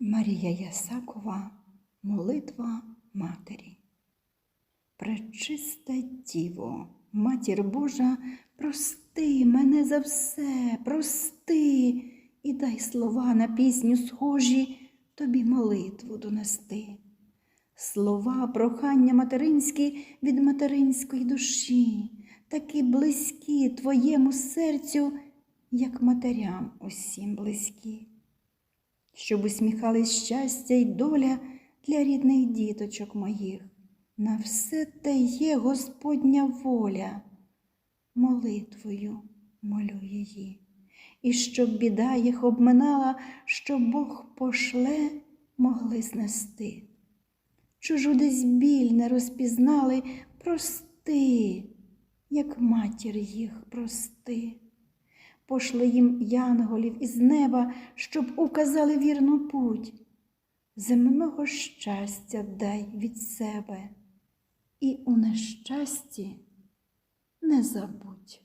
Марія Ясакова, молитва Матері. Пречиста Діво, Матір Божа, прости мене за все, прости і дай слова на пісню схожі тобі молитву донести. Слова, прохання материнські від материнської душі, такі близькі твоєму серцю, як матерям усім близькі щоб усміхались щастя й доля для рідних діточок моїх. На все те є Господня воля, молитвою молю її. І щоб біда їх обминала, щоб Бог пошле, могли знести. Чужу десь біль не розпізнали, прости, як матір їх прости пошли їм янголів із неба, щоб указали вірну путь. Земного щастя дай від себе, і у нещасті не забудь.